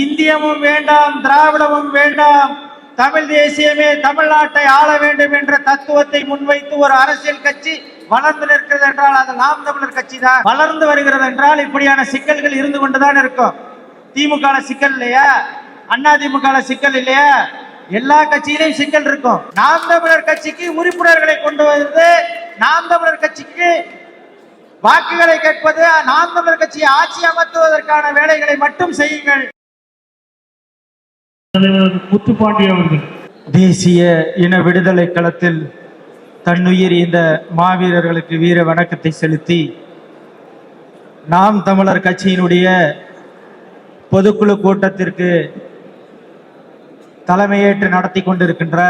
இந்தியமும் வேண்டாம் திராவிடமும் வேண்டாம். தமிழ் தேசியமே தமிழ்நாட்டை ஆள வேண்டும் என்ற தத்துவத்தை முன்வைத்து ஒரு அரசியல் கட்சி வளர்ந்து நிற்கிறது என்றால் அது நாம் தமிழர் கட்சி தான் வளர்ந்து வருகிறது என்றால் இப்படியான சிக்கல்கள் இருந்து கொண்டுதான் இருக்கும். திமுக சிக்கல் இல்லையா? அண்ணா திமுக சிக்கல் இல்லையா? எல்லா கட்சியிலையும் சிக்கல் இருக்கும். நாம் தமிழர் கட்சிக்கு உறுப்பினர்களை கொண்டு வந்து நாம் தமிழர் கட்சிக்கு வாக்குகளை கேட்பது நாம் தமிழர் கட்சியை ஆட்சி அமர்த்துவதற்கான வேலைகளை மட்டும் செய்யுங்கள். முத்துப்பாண்டி அவர்கள். தேசிய இன விடுதலை களத்தில் தன்னுயிர் இந்த மாவீரர்களுக்கு வீர வணக்கத்தை செலுத்தி நாம் தமிழர் கட்சியினுடைய பொதுக்குழு கூட்டத்திற்கு தலைமையேற்று நடத்தி கொண்டிருக்கின்ற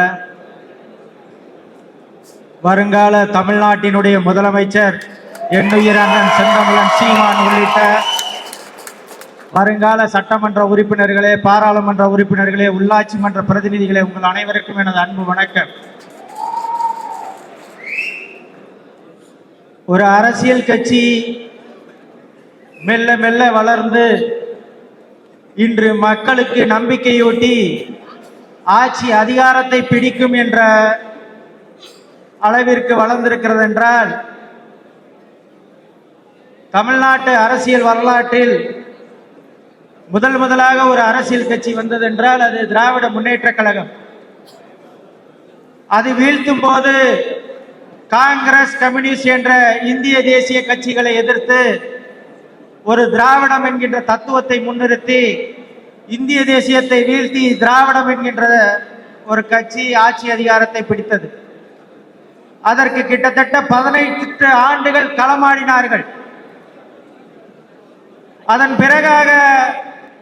வருங்கால தமிழ்நாட்டினுடைய முதலமைச்சர் எண்ணுயிர் அண்ணன் செந்தமிழன் சீமான் உள்ளிட்ட வருங்கால சட்டமன்ற உறுப்பினர்களே பாராளுமன்ற உறுப்பினர்களே உள்ளாட்சி மன்ற பிரதிநிதிகளே உங்கள் அனைவருக்கும் எனது அன்பு வணக்கம். ஒரு அரசியல் கட்சி மெல்ல மெல்ல வளர்ந்து இன்று மக்களுக்கு நம்பிக்கையூட்டி ஆட்சி அதிகாரத்தை பிடிக்கும் என்ற அளவிற்கு வளர்ந்திருக்கிறது என்றால் தமிழ்நாட்டு அரசியல் வரலாற்றில் முதல் முதலாக ஒரு அரசியல் கட்சி வந்தது என்றால் அது திராவிட முன்னேற்ற கழகம். அது வீழ்த்தும் போது காங்கிரஸ் கம்யூனிஸ்ட் என்ற இந்திய தேசிய கட்சிகளை எதிர்த்து ஒரு திராவிடம் என்கின்ற தத்துவத்தை முன்னிறுத்தி இந்திய தேசியத்தை வீழ்த்தி திராவிடம் என்கின்ற ஒரு கட்சி ஆட்சி அதிகாரத்தை பிடித்தது. அதற்கு கிட்டத்தட்ட பதினைந்து ஆண்டுகள் களமாடினார்கள். அதன் பிறகாக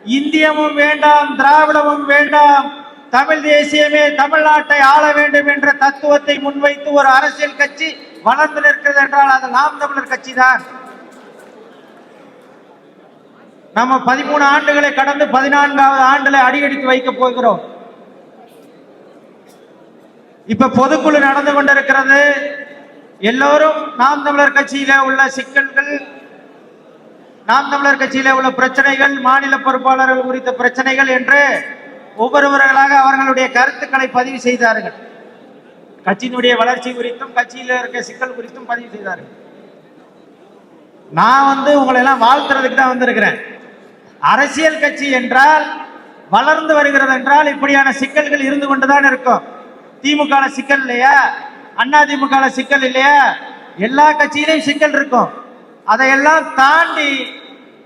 இந்தியமும் வேண்டாம் திராவிடமும் வேண்டாம். தமிழ் தேசியமே தமிழ்நாட்டை ஆள வேண்டும் என்ற தத்துவத்தை முன்வைத்து ஒரு அரசியல் கட்சி வளர்ந்து நிற்கிறது என்றால் அது நாம் தமிழர் கட்சி தான் நம்ம பதிமூணு ஆண்டுகளை கடந்து பதினான்காவது ஆண்டுல அடியெடுத்து வைக்க போகிறோம். இப்ப பொதுக்குழு நடந்து கொண்டிருக்கிறது. எல்லோரும் நாம் தமிழர் கட்சியில உள்ள சிக்கல்கள் நாம் தமிழர் கட்சியில உள்ள பிரச்சனைகள் மாநில பொறுப்பாளர்கள் குறித்த பிரச்சனைகள் என்று ஒவ்வொருவர்களாக அவர்களுடைய கருத்துக்களை பதிவு செய்தார்கள். கட்சியினுடைய வளர்ச்சி குறித்தும் கட்சியில இருக்க சிக்கல் குறித்தும் பதிவு செய்தார்கள். நான் வந்து உங்களை எல்லாம் வாழ்த்துறதுக்கு தான் வந்திருக்கிறேன். அரசியல் கட்சி என்றால் வளர்ந்து வருகிறது என்றால் இப்படியான சிக்கல்கள் இருந்து கொண்டுதான் இருக்கும். திமுக சிக்கல் இல்லையா? அண்ணா திமுக சிக்கல் இல்லையா? எல்லா கட்சியிலையும் சிக்கல் இருக்கும். அதையெல்லாம் தாண்டி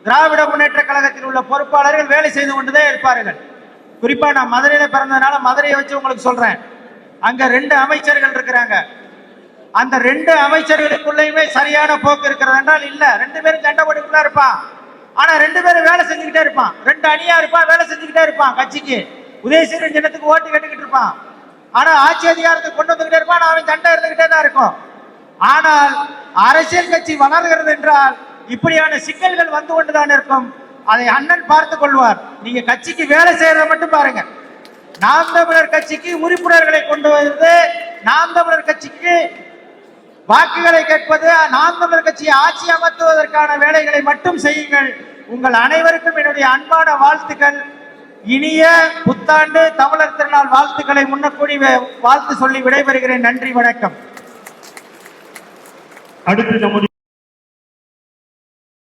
திராவிட முன்னேற்ற கழகத்தில் உள்ள பொறுப்பாளர்கள் வேலை செய்து கொண்டுதான் இருப்பார்கள். குறிப்பா நான் மதுரையில பிறந்ததுனால மதுரையை வச்சு உங்களுக்கு சொல்றேன். அங்க ரெண்டு அமைச்சர்கள் இருக்கிறாங்க. அந்த ரெண்டு அமைச்சர்களுக்குள்ளயுமே சரியான போக்கு இருக்கிறது என்றால் இல்ல. ரெண்டு பேரும் சண்டை போட்டுக்கிட்டு இருப்பான். ஆனா ரெண்டு பேரும் வேலை செஞ்சுக்கிட்டே இருப்பான். ரெண்டு அணியா இருப்பான் வேலை செஞ்சுக்கிட்டே இருப்பான் கட்சிக்கு. உதயசீரன் ஜனத்துக்கு ஓட்டு கேட்டுக்கிட்டு இருப்பான். ஆனா ஆட்சி அதிகாரத்தை கொண்டு வந்துகிட்டே இருப்பான் அவன் சண்டை இருந்துகிட்டே தான் இருக்கும். ஆனால் அரசியல் கட்சி வளர்கிறது என்றால் இப்படியான சிக்கல்கள் வந்து கொண்டுதான் இருக்கும். அதை அண்ணன் பார்த்துக் கொள்வார். நீங்க கட்சிக்கு வேலை செய்யறதை மட்டும் பாருங்க. நாம் தமிழர் கட்சிக்கு உறுப்பினர்களை கொண்டு வந்து நாம் தமிழர் கட்சிக்கு வாக்குகளை கேட்பது நாம் தமிழர் கட்சியை ஆட்சி அமர்த்துவதற்கான வேலைகளை மட்டும் செய்யுங்கள். உங்கள் அனைவருக்கும் என்னுடைய அன்பான வாழ்த்துக்கள். இனிய புத்தாண்டு தமிழர் திருநாள் வாழ்த்துக்களை முன்னக்கூடி வே- வாழ்த்து சொல்லி விடைபெறுகிறேன். நன்றி வணக்கம். அடுத்து நம்முடைய